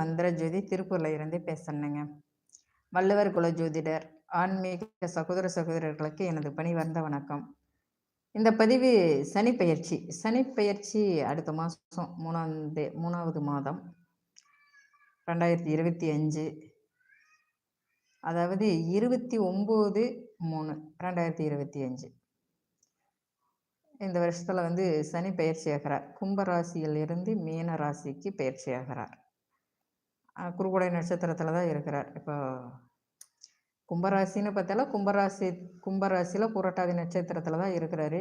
மந்திர ஜோதி திருப்பூர்ல இருந்து பேசணுங்க வள்ளுவர் குல ஜோதிடர் ஆன்மீக சகோதர சகோதரர்களுக்கு எனது பணிவார்ந்த வணக்கம். இந்த பதிவு சனி பயிற்சி சனி பயிற்சி அடுத்த மாதம் மூணாவது மூணாவது மாதம் ரெண்டாயிரத்தி இருபத்தி அஞ்சு. அதாவது இருபத்தி ஒம்பது மூணு ரெண்டாயிரத்தி இருபத்தி அஞ்சு. இந்த வருஷத்தில் வந்து சனி பயிற்சி ஆகிறார். கும்பராசியில் இருந்து மீன ராசிக்கு பயிற்சி ஆகிறார். குறுகுடை குருகுடை நட்சத்திரத்தில் தான் இருக்கிறார். இப்போ கும்பராசின்னு பார்த்தாலும் கும்பராசி கும்பராசியில் புரட்டாதி நட்சத்திரத்தில் தான் இருக்கிறாரு.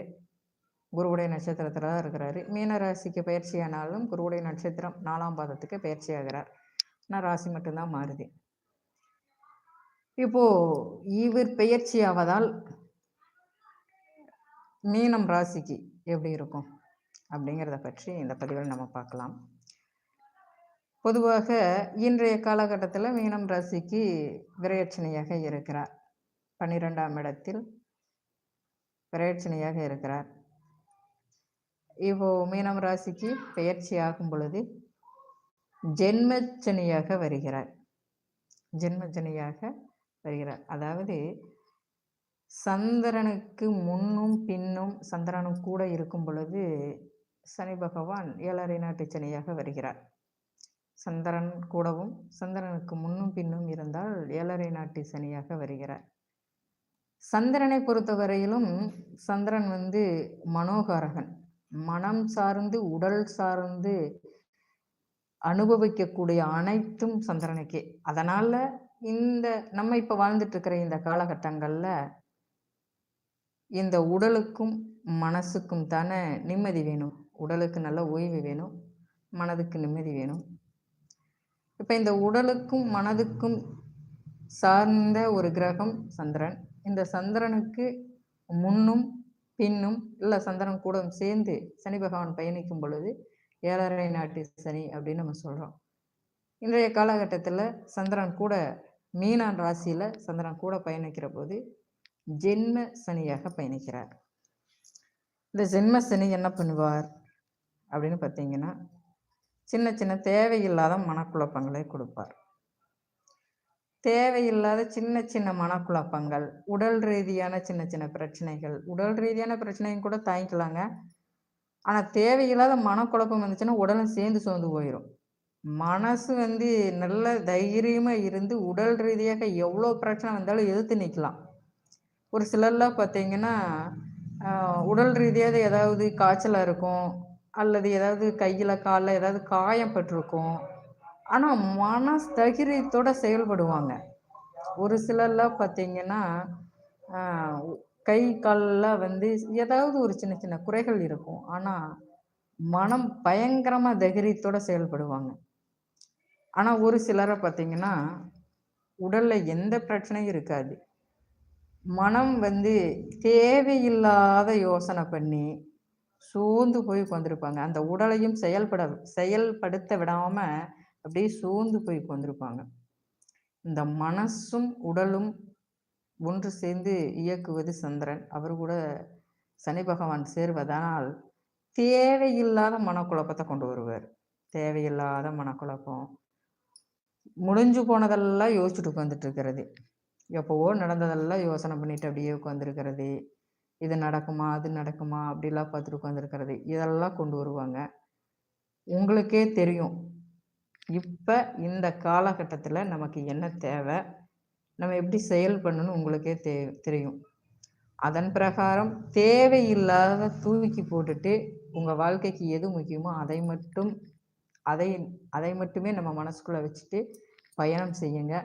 குருவுடைய நட்சத்திரத்தில் தான் இருக்கிறாரு. மீன ராசிக்கு பயிற்சியானாலும் குருவுடைய நட்சத்திரம் நாலாம் பாதத்துக்கு பயிற்சி ஆகிறார். ஆனால் ராசி மட்டும்தான் மாறுது. இப்போது இவர் பெயர்ச்சி ஆவதால் மீனம் ராசிக்கு எப்படி இருக்கும் அப்படிங்கிறத பற்றி இந்த பதிவில் நம்ம பார்க்கலாம். பொதுவாக இன்றைய காலகட்டத்தில் மீனம் ராசிக்கு விரையச்சனையாக இருக்கிறார். பன்னிரெண்டாம் இடத்தில் விரையச்சனையாக இருக்கிறார். இப்போ மீனம் ராசிக்கு பெயர்ச்சி ஆகும் பொழுது ஜென்மச்சனியாக வருகிறார். ஜென்மச்சனியாக வருகிறார். அதாவது சந்திரனுக்கு முன்னும் பின்னும் சந்திரனும் கூட இருக்கும் பொழுது சனி பகவான் ஏழரை நாட்டு சனியாக வருகிறார். சந்திரன் கூடவும் சந்திரனுக்கு முன்னும் பின்னும் இருந்தால் ஏழரை நாட்டு சனியாக வருகிறார். சந்திரனை பொறுத்தவரையிலும் சந்திரன் வந்து மனோகாரகன். மனம் சார்ந்து உடல் சார்ந்து அனுபவிக்கக்கூடிய அனைத்தும் சந்திரனுக்கே. அதனால இந்த நம்ம இப்ப வாழ்ந்துட்டு இருக்கிற இந்த காலகட்டங்கள்ல இந்த உடலுக்கும் மனசுக்கும் தானே நிம்மதி வேணும். உடலுக்கு நல்ல ஓய்வு வேணும். மனதுக்கு நிம்மதி வேணும். இப்போ இந்த உடலுக்கும் மனதுக்கும் சார்ந்த ஒரு கிரகம் சந்திரன். இந்த சந்திரனுக்கு முன்னும் பின்னும் இல்லை சந்திரன் கூட சேர்ந்து சனி பகவான் பயணிக்கும் பொழுது ஏழரை நாட்டு சனி அப்படின்னு நம்ம சொல்கிறோம் இன்றைய காலகட்டத்தில் சந்திரன் கூட மீனான் ராசியில் சந்திரன் கூட பயணிக்கிற போது ஜென்ம சனியாக பயணிக்கிறார். இந்த ஜென்ம சனி என்ன பண்ணுவார் அப்படின்னு பார்த்தீங்கன்னா சின்ன சின்ன தேவையில்லாத மனக்குழப்பங்களை கொடுப்பார். தேவையில்லாத சின்ன சின்ன மனக்குழப்பங்கள் உடல் ரீதியான சின்ன சின்ன பிரச்சனைகள் உடல் ரீதியான பிரச்சனையும் கூட தாங்கிக்கலாங்க. ஆனால் தேவையில்லாத மனக்குழப்பம் வந்துச்சுன்னா உடலும் சேர்ந்து சோர்ந்து போயிடும் மனசு வந்து நல்ல தைரியமாக இருந்து உடல் ரீதியாக எவ்வளோ பிரச்சனை வந்தாலும் எதிர்த்து நிற்கலாம். ஒரு சிலர்லாம் பார்த்தீங்கன்னா உடல் ரீதியாக ஏதாவது காய்ச்சலாக இருக்கும் அல்லது ஏதாவது கையில் காலில் ஏதாவது காயம் பட்டிருக்கும். ஆனால் மன தைரியத்தோட செயல்படுவாங்க. ஒரு சிலர்லாம் பார்த்திங்கன்னா கை காலில் வந்து ஏதாவது ஒரு சின்ன சின்ன குறைகள் இருக்கும். ஆனால் மனம் பயங்கரமாக தைரியத்தோடு செயல்படுவாங்க. ஆனால் ஒரு சிலரை பார்த்திங்கன்னா உடலில் எந்த பிரச்சனையும் இருக்காது. மனம் வந்து தேவையில்லாத யோசனை பண்ணி சூழ்ந்து போய் உட்காந்துருப்பாங்க அந்த உடலையும் செயல்பட செயல்படுத்த விடாம அப்படியே சூழ்ந்து போய் உட்காந்துருப்பாங்க இந்த மனசும் உடலும் ஒன்று சேர்ந்து இயக்குவது சந்திரன். அவர் கூட சனி பகவான் சேர்வதனால் தேவையில்லாத மனக்குழப்பத்தை கொண்டு வருவார். தேவையில்லாத மனக்குழப்பம். முடிஞ்சு போனதெல்லாம் யோசிச்சுட்டு உட்காந்துட்டு இருக்கிறது. எப்போவோ நடந்ததெல்லாம் யோசனை பண்ணிட்டு அப்படியே உட்காந்துருக்கிறது இது நடக்குமா அது நடக்குமா அப்படிலாம் பார்த்துட்டு உட்காந்துருக்கிறது இதெல்லாம் கொண்டு வருவாங்க. உங்களுக்கே தெரியும். இப்போ இந்த காலகட்டத்தில் நமக்கு என்ன தேவை? நம்ம எப்படி செயல் பண்ணணும் உங்களுக்கே தெ தெரியும். அதன் பிரகாரம் தேவையில்லாத தூக்கி போட்டுட்டு உங்கள் வாழ்க்கைக்கு எது முக்கியமோ அதை மட்டும் அதை அதை மட்டுமே நம்ம மனசுக்குள்ளே வச்சுட்டு பயணம் செய்யுங்க.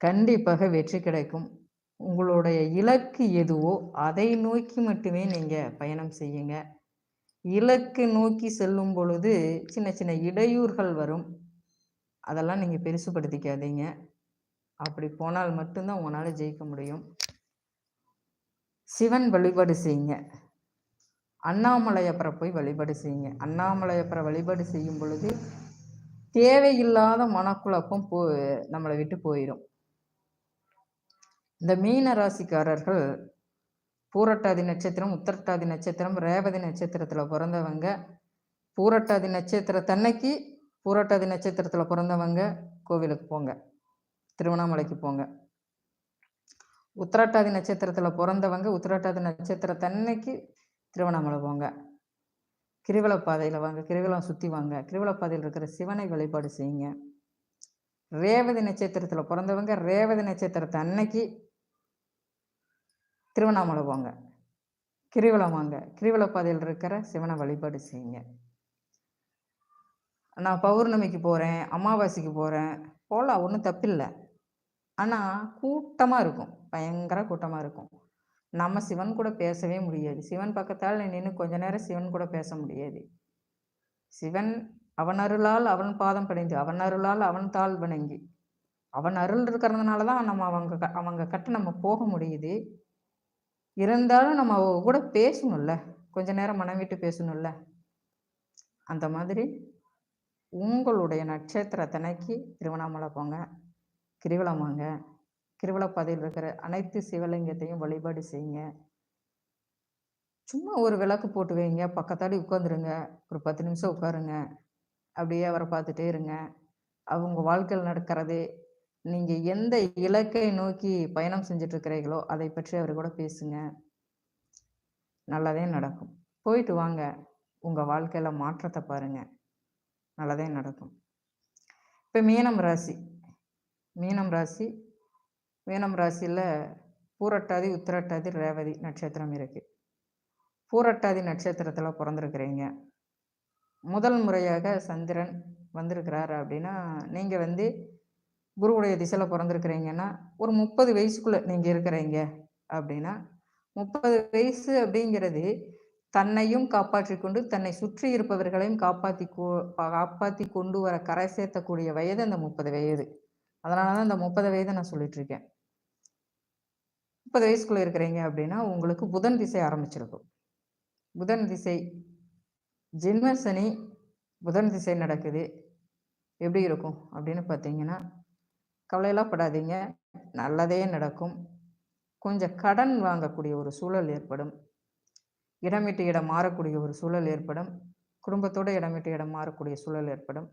கண்டிப்பாக வெற்றி கிடைக்கும். உங்களுடைய இலக்கு எதுவோ அதை நோக்கி மட்டுமே நீங்கள் பயணம் செய்யுங்க. இலக்கு நோக்கி செல்லும் பொழுது சின்ன சின்ன இடையூறுகள் வரும். அதெல்லாம் நீங்கள் பெருசுபடுத்திக்காதீங்க. அப்படி போனால் மட்டும்தான் உங்களால் ஜெயிக்க முடியும். சிவன் வழிபாடு செய்யுங்க. அண்ணாமலையப்பரை போய் வழிபாடு செய்யுங்க. அண்ணாமலையப்பரை வழிபாடு செய்யும் பொழுது தேவையில்லாத மனக்குழப்பம் போ நம்மளை விட்டு போயிடும் இந்த மீன ராசிக்காரர்கள் பூரட்டாதி நட்சத்திரம் உத்தரட்டாதி நட்சத்திரம் ரேவதி நட்சத்திரத்தில் பிறந்தவங்க. பூரட்டாதி நட்சத்திரத்தன்னைக்கு பூரட்டாதி நட்சத்திரத்தில் பிறந்தவங்க கோவிலுக்கு போங்க. திருவண்ணாமலைக்கு போங்க. உத்திரட்டாதி நட்சத்திரத்தில் பிறந்தவங்க உத்திரட்டாதி நட்சத்திரத்தன்னைக்கு திருவண்ணாமலை போங்க. கிரிவல பாதையில் வாங்க கிரிவலம் சுற்றி வாங்க. கிரிவல பாதையில் இருக்கிற சிவனை வழிபாடு செய்யுங்க. ரேவதி நட்சத்திரத்தில் பிறந்தவங்க ரேவதி நட்சத்திரத்தை அன்னைக்கு திருவண்ணாமலை போங்க. கிரிவலம் வாங்க. கிரிவல பாதையில் இருக்கிற சிவனை வழிபாடு செய்யுங்க. நான் பௌர்ணமிக்கு போகிறேன் அமாவாசைக்கு போகிறேன் போகலாம் ஒன்றும் தப்பில்லை. ஆனால் கூட்டமாக இருக்கும். பயங்கர கூட்டமாக இருக்கும். நம்ம சிவன் கூட பேசவே முடியாது. சிவன் பக்கத்தால் நின்று கொஞ்ச நேரம் சிவன் கூட பேச முடியாது. சிவன் அவன் அருளால் அவன் பாதம் படைந்து அவன் அருளால் அவன் தாள் வணங்கி. அவன் அருள் இருக்கிறதுனால தான் நம்ம அவங்க அவங்க கட்ட நம்ம போக முடியுது. இருந்தாலும் நம்ம கூட பேசணும்ல. கொஞ்ச நேரம் மனம் விட்டு பேசணும்ல. அந்த மாதிரி உங்களுடைய நட்சத்திரத்தனைக்கு திருவண்ணாமலை போங்க. கிரிவலம் வாங்க. கிருவலப்பாதையில் இருக்கிற அனைத்து சிவலிங்கத்தையும் வழிபாடு செய்யுங்க. சும்மா ஒரு விளக்கு போட்டு வைங்க. பக்கத்தாடி உட்காந்துருங்க ஒரு பத்து நிமிஷம் உட்காருங்க. அப்படியே அவரை பார்த்துட்டே இருங்க. அவங்க வாழ்க்கையில் நடக்கிறதே நீங்கள் எந்த இலக்கை நோக்கி பயணம் செஞ்சுட்டு இருக்கிறீர்களோ அதை பற்றி அவர் கூட பேசுங்க. நல்லதே நடக்கும். போயிட்டு வாங்க. உங்கள் வாழ்க்கையில் மாற்றத்தை பாருங்க. நல்லதே நடக்கும். இப்போ மீனம் ராசி. மீனம் ராசி. மீனம் ராசியில் பூரட்டாதி உத்திரட்டாதி ரேவதி நட்சத்திரம் இருக்குது பூரட்டாதி நட்சத்திரத்தில் பிறந்திருக்கிறீங்க. முதல் முறையாக சந்திரன் வந்திருக்கிறார் அப்படின்னா நீங்கள் வந்து குருவுடைய திசையில் பிறந்திருக்கிறீங்கன்னா ஒரு முப்பது வயசுக்குள்ளே நீங்கள் இருக்கிறீங்க அப்படின்னா முப்பது வயசு அப்படிங்கிறது தன்னையும் காப்பாற்றி கொண்டு தன்னை சுற்றி இருப்பவர்களையும் காப்பாற்றி காப்பாற்றி கொண்டு வர கரை சேர்த்தக்கூடிய வயது அந்த முப்பது வயது. அதனால தான் அந்த முப்பது வயதை நான் சொல்லிட்டு இருக்கேன் முப்பது வயசுக்குள்ளே இருக்கிறீங்க அப்படின்னா உங்களுக்கு புதன் திசை ஆரம்பிச்சிருக்கும். புதன் திசை ஜென்ம சனி புதன் திசை நடக்குது. எப்படி இருக்கும் அப்படின்னு பார்த்தீங்கன்னா கவலையெல்லாம் படாதீங்க. நல்லதே நடக்கும். கொஞ்சம் கடன் வாங்கக்கூடிய ஒரு சூழல் ஏற்படும். இடமிட்டு இடம் மாறக்கூடிய ஒரு சூழல் ஏற்படும். குடும்பத்தோடு இடமிட்டு இடம் மாறக்கூடிய சூழல் ஏற்படும்.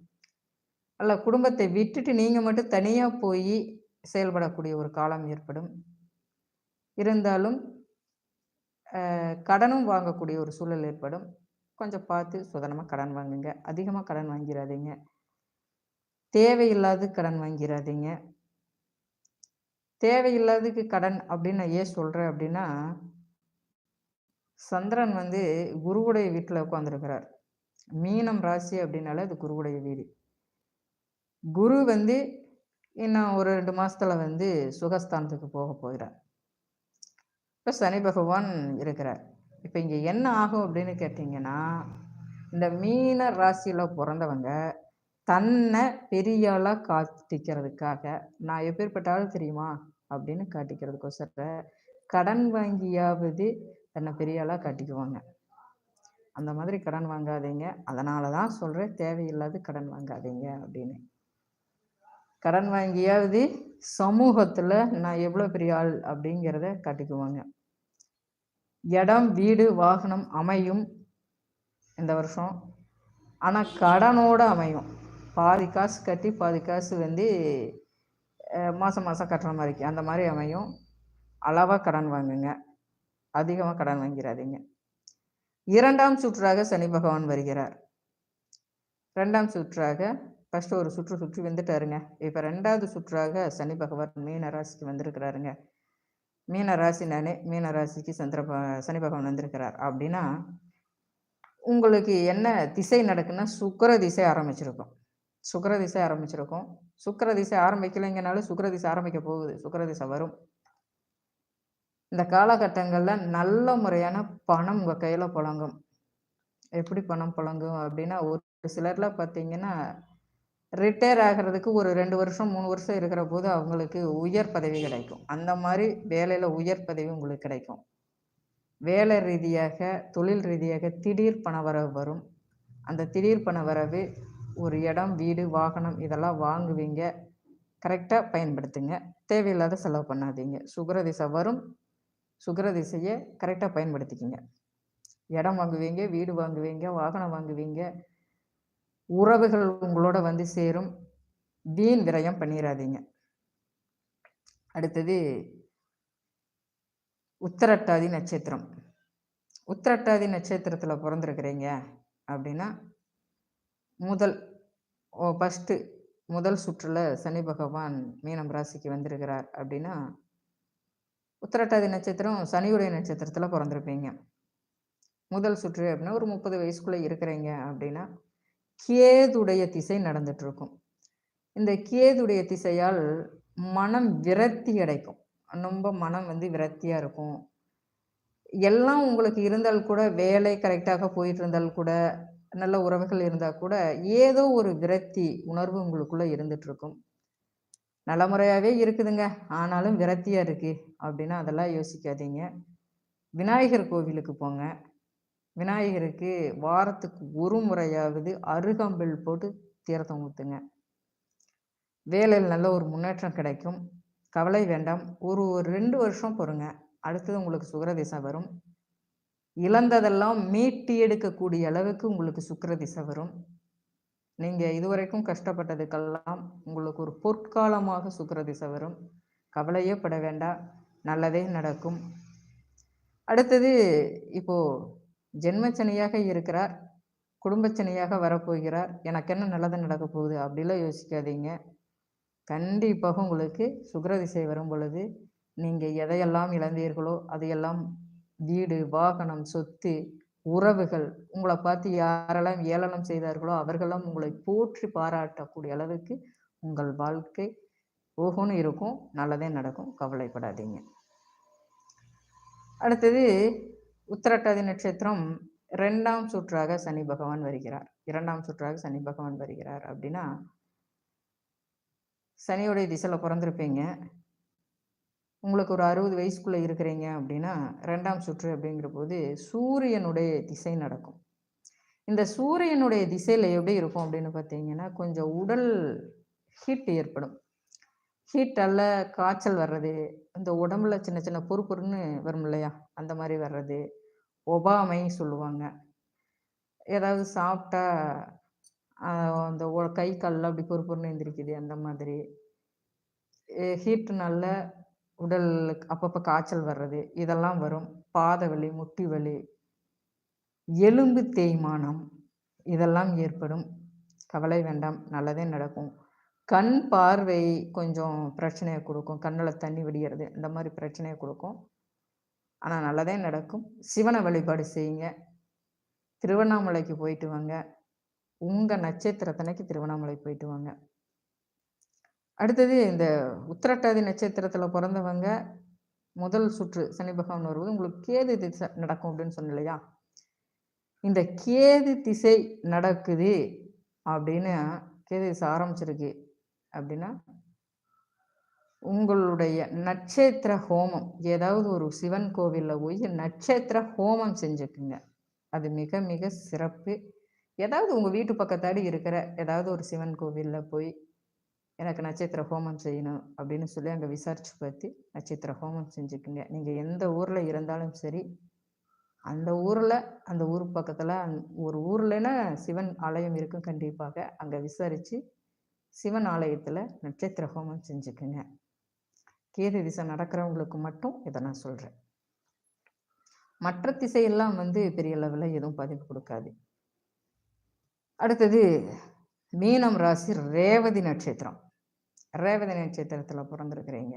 அல்ல குடும்பத்தை விட்டுட்டு நீங்கள் மட்டும் தனியாக போய் செயல்படக்கூடிய ஒரு காலம் ஏற்படும். இருந்தாலும் கடனும் வாங்கக்கூடிய ஒரு சூழல் ஏற்படும். கொஞ்சம் பார்த்து சுதனமாக கடன் வாங்குங்க. அதிகமாக கடன் வாங்கிடாதீங்க தேவையில்லாத கடன் வாங்கிடாதீங்க தேவையில்லாததுக்கு கடன் அப்படின்னு நான் ஏன் சொல்கிறேன் அப்படின்னா சந்திரன் வந்து குருவுடைய வீட்டில் உட்காந்துருக்கிறார் மீனம் ராசி அப்படின்னாலே அது குருவுடைய வீடு. குரு வந்து இன்னும் ஒரு ரெண்டு மாதத்தில் வந்து சுகஸ்தானத்துக்கு போக போகிறார். இப்போ சனி பகவான் இருக்கிறார். இப்போ இங்கே என்ன ஆகும் அப்படின்னு கேட்டிங்கன்னா இந்த மீன ராசியில் பிறந்தவங்க தன்னை பெரியாளாக காட்டிக்கிறதுக்காக நான் எப்பேற்பட்ட ஆள் தெரியுமா? அப்படின்னு காட்டிக்கிறதுக்கோசர கடன் வாங்கியாவது தன்னை பெரியாளாக காட்டிக்குவாங்க. அந்த மாதிரி கடன் வாங்காதீங்க. அதனால தான் சொல்கிறேன் தேவையில்லாத கடன் வாங்காதீங்க அப்படின்னு. கடன் வாங்கியாவது சமூகத்தில் நான் எவ்வளோ பெரிய ஆள் அப்படிங்கிறத காட்டிக்குவாங்க. இடம் வீடு வாகனம் அமையும் இந்த வருஷம். ஆனால் கடனோடு அமையும். பாதி காசு கட்டி பாதி காசு வந்து மாதம் மாதம் கட்டுற மாதிரி அந்த மாதிரி அமையும். அளவாக கடன் வாங்குங்க. அதிகமாக கடன் வாங்கிறாதீங்க. இரண்டாம் சுற்றாக சனி பகவான் வருகிறார். ரெண்டாம் சுற்றாக ஃபஸ்ட்டு ஒரு சுற்று சுற்றி வந்துட்டாருங்க. இப்போ ரெண்டாவது சுற்றாக சனி பகவான் மீன ராசிக்கு வந்திருக்கிறாருங்க. மீன ராசி நானே மீன ராசிக்கு சந்திர சனி பகவான் வந்திருக்கிறார். அப்படின்னா உங்களுக்கு என்ன திசை நடக்குன்னா சுக்கர திசை ஆரம்பிச்சிருக்கும். சுக்கரதிசை ஆரம்பிச்சிருக்கும். சுக்கரதிசை ஆரம்பிக்கலைங்கனாலும் சுக்கரதிசை ஆரம்பிக்க போகுது. சுக்கரதிசை வரும். இந்த காலகட்டங்களில் நல்ல முறையான பணம் உங்கள் கையில் புழங்கும். எப்படி பணம் புழங்கும் அப்படின்னா ஒரு சிலரில் பார்த்தீங்கன்னா ரிட்டையர் ஆகிறதுக்கு ஒரு ரெண்டு வருஷம் மூணு வருஷம் இருக்கிற போது அவங்களுக்கு உயர் பதவி கிடைக்கும். அந்த மாதிரி வேலையில் உயர் பதவி உங்களுக்கு கிடைக்கும். வேலை ரீதியாக தொழில் ரீதியாக திடீர் பண வரவு வரும். அந்த திடீர் பண வரவு ஒரு இடம் வீடு வாகனம் இதெல்லாம் வாங்குவீங்க. கரெக்டாக பயன்படுத்துங்க. தேவையில்லாத செலவு பண்ணாதீங்க. சுகர திசை வரும். சுகர திசையை கரெக்டாக பயன்படுத்திக்கிங்க. இடம் வாங்குவீங்க வீடு வாங்குவீங்க வாகனம் வாங்குவீங்க. உறவுகள் உங்களோட வந்து சேரும். வீண் விரயம் பண்ணிடாதீங்க அடுத்தது உத்தரட்டாதி நட்சத்திரம். உத்திரட்டாதி நட்சத்திரத்தில் பிறந்திருக்கிறீங்க அப்படின்னா முதல் ஓ ஃபஸ்ட்டு முதல் சுற்றில் சனி பகவான் மீனம் ராசிக்கு வந்திருக்கிறார் அப்படின்னா உத்திரட்டாதி நட்சத்திரம் சனியுடைய நட்சத்திரத்தில் பிறந்திருப்பீங்க. முதல் சுற்று அப்படின்னா ஒரு முப்பது வயசுக்குள்ளே இருக்கிறீங்க அப்படின்னா கேதுடைய திசை நடந்துட்டுருக்கும். இந்த கேதுடைய திசையால் மனம் விரக்தி அடைக்கும். ரொம்ப மனம் வந்து விரக்தியாக இருக்கும். எல்லாம் உங்களுக்கு இருந்தால் கூட வேலை கரெக்டாக போயிட்டு இருந்தால் கூட நல்ல உறவுகள் இருந்தால் கூட ஏதோ ஒரு விரக்தி உணர்வு உங்களுக்குள்ளே இருந்துகிட்ருக்கும் நல்ல முறையாகவே இருக்குதுங்க. ஆனாலும் விரக்தியாக இருக்குது அப்படின்னா அதெல்லாம் யோசிக்காதீங்க. விநாயகர் கோவிலுக்கு போங்க. விநாயகருக்கு வாரத்துக்கு ஒரு முறையாவது அருகம்பில் போட்டு தீர்த்தம் ஊற்றுங்க வேலையில் நல்ல ஒரு முன்னேற்றம் கிடைக்கும். கவலை வேண்டாம். ஒரு ஒரு ரெண்டு வருஷம் பொறுங்க. அடுத்தது உங்களுக்கு சுக்கர வரும். இழந்ததெல்லாம் மீட்டி எடுக்கக்கூடிய அளவுக்கு உங்களுக்கு சுக்கர திசை வரும். நீங்கள் இதுவரைக்கும் கஷ்டப்பட்டதுக்கெல்லாம் உங்களுக்கு ஒரு பொற்காலமாக சுக்கர திசை வரும். கவலையே பட வேண்டாம். நல்லதே நடக்கும். அடுத்தது இப்போ ஜென்மச்சனியாக இருக்கிறார் குடும்பச்சனியாக வரப்போகிறார். எனக்கு என்ன நல்லது நடக்க போகுது அப்படிலாம் யோசிக்காதீங்க. கண்டிப்பாக உங்களுக்கு சுக்கர திசை வரும் பொழுது நீங்கள் எதையெல்லாம் இழந்தீர்களோ அதையெல்லாம் வீடு வாகனம் சொத்து உறவுகள் உங்களை பார்த்து யாரெல்லாம் ஏளனம் செய்தார்களோ அவர்களெல்லாம் உங்களை போற்றி பாராட்டக்கூடிய அளவுக்கு உங்கள் வாழ்க்கை ஓகோன்னு இருக்கும். நல்லதே நடக்கும். கவலைப்படாதீங்க. அடுத்தது உத்திரட்டாதி நட்சத்திரம் ரெண்டாம் சுற்றாக சனி பகவான் வருகிறார். இரண்டாம் சுற்றாக சனி பகவான் வருகிறார் அப்படின்னா சனியோடைய திசையில் பிறந்திருப்பீங்க. உங்களுக்கு ஒரு அறுபது வயசுக்குள்ளே இருக்கிறீங்க அப்படின்னா ரெண்டாம் சுற்று அப்படிங்கிற போது சூரியனுடைய திசை நடக்கும். இந்த சூரியனுடைய திசையில் எப்படி இருக்கும் அப்படின்னு பார்த்தீங்கன்னா கொஞ்சம் உடல் ஹீட் ஏற்படும். ஹீட் அல்ல காய்ச்சல் வர்றது இந்த உடம்புல சின்ன சின்ன பொறுப்புன்னு வரும் இல்லையா? அந்த மாதிரி வர்றது ஒபாமை சொல்லுவாங்க. ஏதாவது சாப்பிட்டா அந்த கை கால்லாம் அப்படி பொறுப்புன்னு எந்திரிக்குது அந்த மாதிரி. ஹீட்டுனால உடல் அப்பப்போ காய்ச்சல் வர்றது இதெல்லாம் வரும். பாத வலி முட்டி வலி எலும்பு தேய்மானம் இதெல்லாம் ஏற்படும். கவலை வேண்டாம் நல்லதே நடக்கும். கண் பார்வை கொஞ்சம் பிரச்சனையை கொடுக்கும். கண்ணில் தண்ணி வடிகிறது இந்த மாதிரி பிரச்சனையை கொடுக்கும். ஆனால் நல்லதே நடக்கும். சிவனை வழிபாடு செய்யுங்க. திருவண்ணாமலைக்கு போயிட்டு வாங்க. உங்கள் நட்சத்திரத்தனைக்கு திருவண்ணாமலை போயிட்டு வாங்க. அடுத்தது இந்த உத்திரட்டாதி நட்சத்திரத்தில் பிறந்தவங்க முதல் சுற்று சனி பகவான் வருவது உங்களுக்கு கேது திசை நடக்கும் அப்படின்னு சொன்ன இல்லையா? இந்த கேது திசை நடக்குது அப்படின்னு கேது திசை ஆரம்பிச்சிருக்கு அப்படின்னா உங்களுடைய நட்சத்திர ஹோமம் ஏதாவது ஒரு சிவன் கோவிலில் போய் நட்சத்திர ஹோமம் செஞ்சுக்குங்க. அது மிக மிக சிறப்பு. ஏதாவது உங்கள் வீட்டு பக்கத்தாடி இருக்கிற ஏதாவது ஒரு சிவன் கோவிலில் போய் எனக்கு நட்சத்திர ஹோமம் செய்யணும் அப்படின்னு சொல்லி அங்கே விசாரித்து பார்த்து நட்சத்திர ஹோமம் செஞ்சுக்குங்க. நீங்கள் எந்த ஊரில் இருந்தாலும் சரி அந்த ஊரில் அந்த ஊர் பக்கத்தில் ஒரு ஊர்லன்னா சிவன் ஆலயம் இருக்கும் கண்டிப்பாக. அங்கே விசாரித்து சிவன் ஆலயத்தில் நட்சத்திர ஹோமம் செஞ்சுக்குங்க. கேது திசை நடக்கிறவங்களுக்கு மட்டும் இதை நான் சொல்கிறேன் மற்ற திசையெல்லாம் வந்து பெரிய லெவலில் எதுவும் பதிவு கொடுக்காது. அடுத்தது மீனம் ராசி ரேவதி நட்சத்திரம். ரேவதி நட்சத்திரத்தில் பிறந்திருக்கிறீங்க.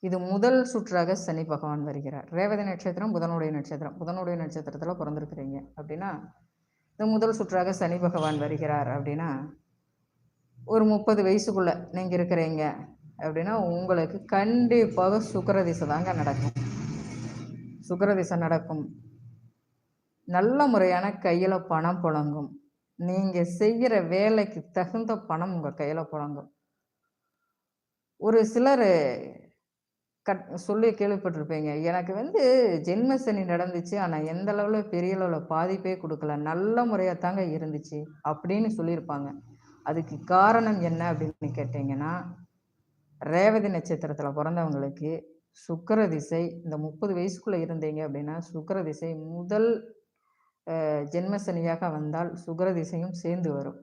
இது முதல் சுற்றாக சனி பகவான் வருகிறார். ரேவதி நட்சத்திரம் புதனுடைய நட்சத்திரம். புதனுடைய நட்சத்திரத்தில் பிறந்திருக்கிறீங்க. அப்படின்னா இந்த முதல் சுற்றாக சனி பகவான் வருகிறார் அப்படின்னா ஒரு முப்பது வயசுக்குள்ள நீங்கள் இருக்கிறீங்க அப்படின்னா உங்களுக்கு கண்டிப்பாக சுக்கரதிசை தாங்க நடக்கும். சுக்கரதிசை நடக்கும். நல்ல முறையான கையில் பணம் புழங்கும். நீங்கள் செய்கிற வேலைக்கு தகுந்த பணம் உங்கள் கையில் புழங்கும். ஒரு சிலர் கட் சொல்லி கேள்விப்பட்டிருப்பீங்க. எனக்கு வந்து ஜென்ம சனி நடந்துச்சு. ஆனால் எந்த அளவில் பெரிய அளவில் பாதிப்பே கொடுக்கல. நல்ல முறையாக தாங்க இருந்துச்சு அப்படின்னு சொல்லியிருப்பாங்க. அதுக்கு காரணம் என்ன அப்படின்னு கேட்டிங்கன்னா ரேவதி நட்சத்திரத்தில் பிறந்தவங்களுக்கு சுக்கர திசை இந்த முப்பது வயசுக்குள்ளே இருந்தீங்க அப்படின்னா சுக்கர திசை முதல் ஜென்மசனியாக வந்தால் சுக்கர திசையும் சேர்ந்து வரும்.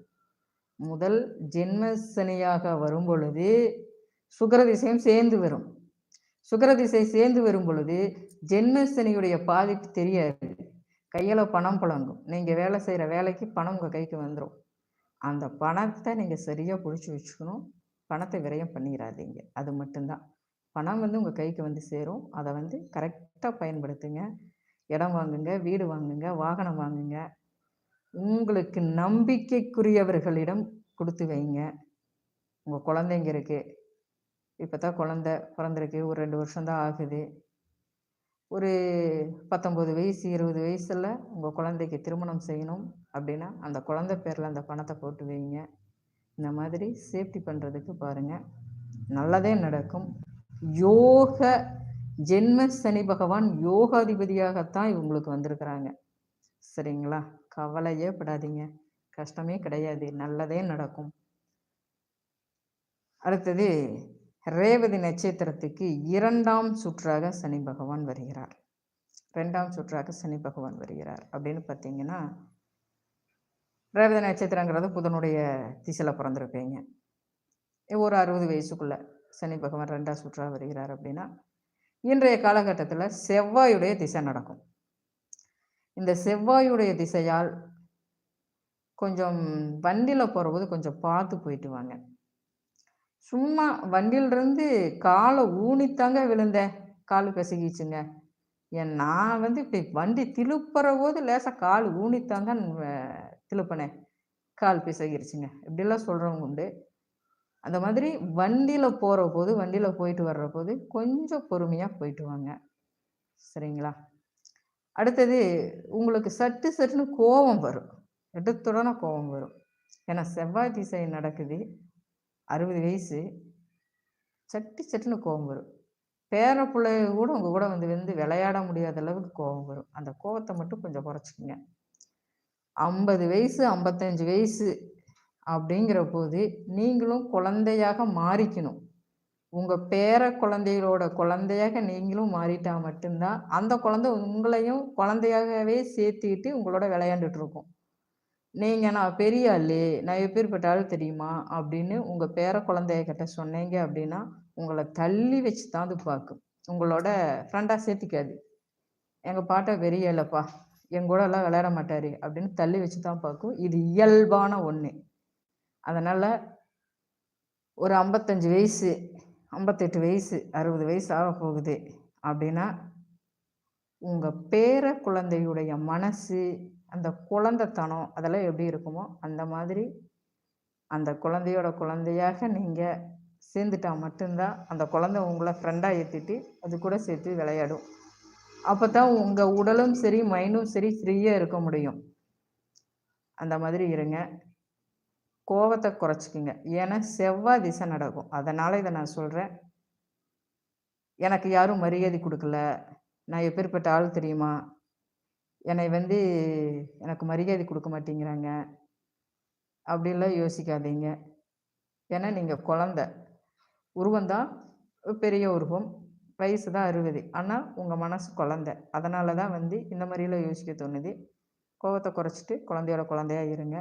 முதல் ஜென்மசனியாக வரும் பொழுது சுக்கர திசையும் சேர்ந்து வரும். சுக்கர திசை சேர்ந்து வரும் பொழுது ஜென்ம பாதிப்பு தெரியாது. கையில் பணம் புழங்கும். நீங்கள் வேலை செய்கிற வேலைக்கு பணம் உங்கள் கைக்கு வந்துடும் அந்த பணத்தை நீங்கள் சரியாக பிடிச்சி வச்சுக்கணும். பணத்தை விரயம் பண்ணிடாதீங்க அது மட்டும்தான். பணம் வந்து உங்கள் கைக்கு வந்து சேரும். அதை வந்து கரெக்டாக பயன்படுத்துங்க. இடம் வாங்குங்க வீடு வாங்குங்க வாகனம் வாங்குங்க. உங்களுக்கு நம்பிக்கைக்குரியவர்களிடம் கொடுத்து வைங்க. உங்கள் குழந்தைங்க இருக்குது இப்போ தான் குழந்த பிறந்திருக்கு. ஒரு ரெண்டு வருஷம்தான் ஆகுது. ஒரு பத்தொம்போது வயசு இருபது வயசில் உங்கள் குழந்தைக்கு திருமணம் செய்யணும் அப்படின்னா அந்த குழந்த பேரில் அந்த பணத்தை போட்டு வைங்க. இந்த மாதிரி சேஃப்டி பண்ணுறதுக்கு பாருங்கள் நல்லதே நடக்கும். யோக ஜென்ம சனி பகவான் யோகாதிபதியாகத்தான் இவங்களுக்கு வந்திருக்கிறாங்க. சரிங்களா? கவலையே படாதீங்க. கஷ்டமே கிடையாது. நல்லதே நடக்கும். அடுத்தது ரேவதி நட்சத்திரத்துக்கு இரண்டாம் சுற்றாக சனி பகவான் வருகிறார். ரெண்டாம் சுற்றாக சனி பகவான் வருகிறார். அப்படின்னு பார்த்தீங்கன்னா ரேவதி நட்சத்திரங்கிறது புதனுடைய திசையில் பிறந்திருப்பீங்க. ஒரு அறுபது வயசுக்குள்ளே சனி பகவான் ரெண்டாம் சுற்றாக வருகிறார் அப்படின்னா இன்றைய காலகட்டத்தில் செவ்வாயுடைய திசை நடக்கும். இந்த செவ்வாயுடைய திசையால் கொஞ்சம் வண்டியில் போகிறபோது கொஞ்சம் பார்த்து போயிட்டு வாங்க. சும்மா வண்டியிலிருந்து காலை ஊனித்தாங்க விழுந்தேன். கால் கசகிச்சுங்க என் நான் வந்து இப்படி வண்டி திருப்புற போது லேசாக கால் ஊனித்தாங்க திருப்பினேன் கால் பிசகிருச்சுங்க. இப்படிலாம் சொல்கிறவங்க உண்டு. அந்த மாதிரி வண்டியில் போகிற போது வண்டியில் போயிட்டு வர்ற போது கொஞ்சம் பொறுமையாக போயிட்டு வாங்க. சரிங்களா? அடுத்தது உங்களுக்கு சட்டு சட்டுன்னு கோபம் வரும். எடுத்துடனே கோபம் வரும். ஏன்னா செவ்வாய் திசை நடக்குது. அறுபது வயசு சட்டி சட்டுன்னு கோபம் வரும். பேர பிள்ளைய கூட உங்கள் கூட வந்து வந்து விளையாட முடியாத அளவுக்கு கோபம் வரும். அந்த கோபத்தை மட்டும் கொஞ்சம் குறைச்சிக்கங்க. ஐம்பது வயசு ஐம்பத்தஞ்சு வயசு அப்படிங்கிற போது நீங்களும் குழந்தையாக மாறிக்கணும். உங்கள் பேர குழந்தைகளோட குழந்தையாக நீங்களும் மாறிட்டா மட்டும்தான் அந்த குழந்தை உங்களையும் குழந்தையாகவே சேர்த்துக்கிட்டு உங்களோட விளையாண்டுட்டு இருக்கும். நீங்கள் நான் பெரிய ஆளு, நான் எப்பேற்பட்ட ஆள் தெரியுமா? அப்படின்னு உங்கள் பேர குழந்தைய கிட்ட சொன்னீங்க அப்படின்னா உங்களை தள்ளி வச்சு தான் அது பார்க்கும். உங்களோட ஃப்ரெண்டாக சேர்த்திக்காது. எங்கள் பாட்டை பெரிய இல்லைப்பா எங்கூட எல்லாம் விளையாட மாட்டார் அப்படின்னு தள்ளி வச்சு தான் பார்க்கும். இது இயல்பான ஒன்று அதனால் ஒரு ஐம்பத்தஞ்சு வயசு ஐம்பத்தெட்டு வயசு அறுபது வயசு ஆக போகுது அப்படின்னா உங்கள் பேர குழந்தையுடைய மனசு அந்த குழந்தைத்தனம் அதெல்லாம் எப்படி இருக்குமோ அந்த மாதிரி அந்த குழந்தையோட குழந்தையாக நீங்கள் சேர்ந்துட்டா மட்டும்தான் அந்த குழந்தை உங்களை ஃப்ரெண்டாக ஏற்றிட்டு அது கூட சேர்த்து விளையாடும். அப்போ தான் உங்கள் உடலும் சரி மைண்டும் சரி ஃப்ரீயாக இருக்க முடியும். அந்த மாதிரி இருங்க. கோபத்தை குறைச்சிக்கிங்க. ஏன்னா செவ்வாய் திசை நடக்கும். அதனால் இதை நான் சொல்கிறேன் எனக்கு யாரும் மரியாதை கொடுக்கல. நான் எப்பேற்பட்ட ஆள் தெரியுமா? என்னை வந்து எனக்கு மரியாதை கொடுக்க மாட்டேங்கிறாங்க. அப்படிலாம் யோசிக்காதீங்க. ஏன்னா நீங்கள் குழந்த. உருவந்தான் பெரிய உருவம். வயசு தான் அறுபது. ஆனால் உங்கள் மனசு குழந்த. அதனால தான் வந்து இந்த மாதிரிலாம் யோசிக்க தோணுது. கோபத்தை குறைச்சிட்டு குழந்தையோட குழந்தையா இருங்க.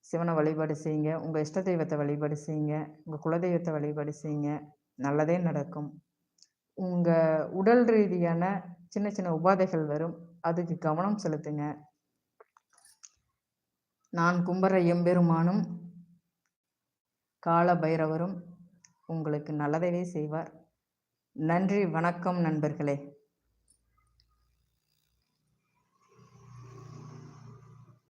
சிவனை வழிபாடு செய்யுங்க. உங்கள் இஷ்ட தெய்வத்தை வழிபாடு செய்யுங்க. உங்கள் குலதெய்வத்தை வழிபாடு செய்யுங்க. நல்லதே நடக்கும். உங்கள் உடல் ரீதியான சின்ன சின்ன உபாதைகள் வரும். அதுக்கு கவனம் செலுத்துங்க. நான் கும்பர எம்பெருமானும் கால பைரவரும் உங்களுக்கு நல்லதவே செய்வார். நன்றி வணக்கம் நண்பர்களே.